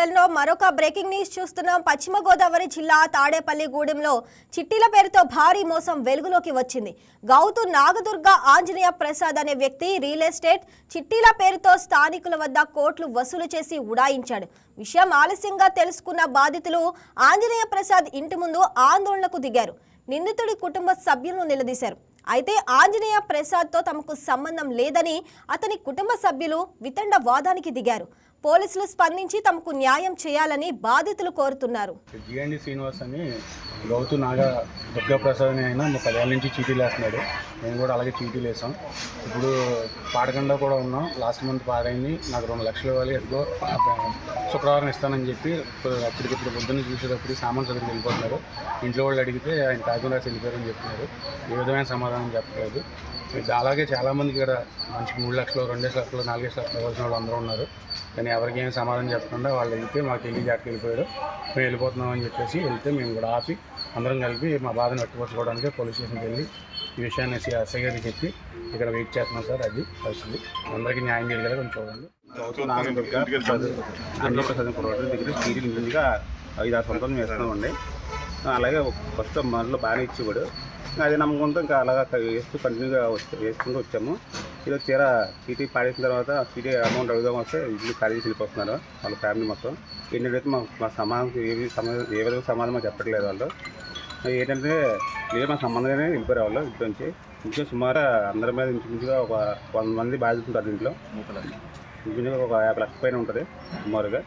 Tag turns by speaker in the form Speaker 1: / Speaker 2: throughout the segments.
Speaker 1: మండలంలో మరొక breaking news చూస్తున్నాం. పశ్చిమ గోదావరి జిల్లా తాడేపల్లి గూడెంలో చిట్టీల పేరుతో భారీ మోసం వెలుగులోకి వచ్చింది. గౌతు నాగదుర్గ ఆంజనేయ ప్రసాద్ అనే వ్యక్తి రియల్ ఎస్టేట్ చిట్టీల పేరుతో స్థానికుల వద్ద కోట్లు వసూలు చేసి ఉడాయించాడు. విషయం ఆలస్యంగా తెలుసుకున్న బాధితులు ఆంజనేయ ప్రసాద్ ఇంటి ముందు ఆందోళనకు దిగారు. నిందితుడి కుటుంబ సభ్యులను నిలదీశారు. అయితే ఆంజనేయ ప్రసాద్తో తమకు సంబంధం లేదని అతని కుటుంబ సభ్యులు వితండ వాదానికి దిగారు. పోలీసులు స్పందించి తమకు న్యాయం చేయాలని బాధితులు కోరుతున్నారు.
Speaker 2: శ్రీనివాస్ అని లోతు నాగా దుర్గాప్రసాద్ అని ఆయన ముప్పై ఏళ్ళ నుంచి చీటీలు వేస్తున్నాడు. మేము కూడా అలాగే చీటీలు వేసాం. ఇప్పుడు పాడకుండా కూడా ఉన్నాం. లాస్ట్ మంత్ పాడైంది. నాకు రెండు లక్షలు ఇవ్వాలి. ఎదుగో శుక్రవారం ఇస్తానని చెప్పి ఇప్పుడు అప్పటికిప్పుడు పొద్దున్న చూసేటప్పుడు సామాన్ చదువుకు వెళ్ళిపోతున్నారు. ఇంట్లో వాళ్ళు అడిగితే ఆయన తాగిన వెళ్ళిపోయారని చెప్తున్నారు ఏ విధమైన సమాధానం చెప్పలేదు. అలాగే చాలామంది ఇక్కడ మంచి మూడు లక్షలు రెండేసి లక్షలు నాలుగేసి లక్షలు ఇవ్వాల్సిన వాళ్ళు అందరూ ఉన్నారు. కానీ ఎవరికి ఏం సమాధానం చెప్పకుండా వాళ్ళు వెళ్తే మాకు తెలియ జాగ్రత్త వెళ్ళిపోయారు. మేము వెళ్ళిపోతున్నాం అని చెప్పేసి వెళ్తే మేము కూడా ఆపి అందరం కలిపి మా బాధను వ్యక్తపరచుకోవడానికి పోలీస్ స్టేషన్కి వెళ్ళి ఈ విషయాన్ని ఎస్ఐ గారికి చెప్పి ఇక్కడ వెయిట్ చేస్తున్నాం సార్ అది పరిస్థితి. అందరికీ న్యాయం జరిగేలా కొంచెం చూడండి.
Speaker 3: దగ్గర సీరియల్ ఐదు ఆరు సంవత్సరాలు వేస్తున్నామండి అలాగే ఫస్ట్ మనలో బాగానే ఇచ్చేవాడు. అదే నమ్మకంతో ఇంకా అలాగా వేస్తూ కంటిన్యూగా వచ్చి వేసుకుంటూ వచ్చాము. ఇది తీరా సీటీ పాడేసిన తర్వాత సీటీ అమౌంట్ అడుగుదాం వస్తే ఇల్లు ఖాళీ చేసి వెళ్ళిపోతున్నారు వాళ్ళ ఫ్యామిలీ మొత్తం. ఏంటంటే మా మా సమాధానం ఏ సమాధానం ఏ విధంగా సమాధానం చెప్పట్లేదు వాళ్ళు. ఏంటంటే లేదు మా సంబంధంగానే వెళ్ళిపోయారు వాళ్ళు ఇంట్లో నుంచి ఇంట్లో సుమారు అందరి మీద ఇంచుమించుగా ఒక వంద మంది బాధితుంటారు ఇంట్లో ఇంచుమించుగా ఒక యాభై లక్షల పైన ఉంటుంది సుమారుగా.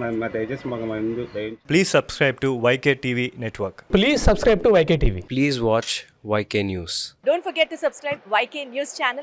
Speaker 3: మరి దయచేసి మాకు మా దయ
Speaker 4: Please subscribe to YK TV Network.
Speaker 5: Please subscribe to YK TV.
Speaker 6: Please watch YK News.
Speaker 7: Don't forget to subscribe YK News channel.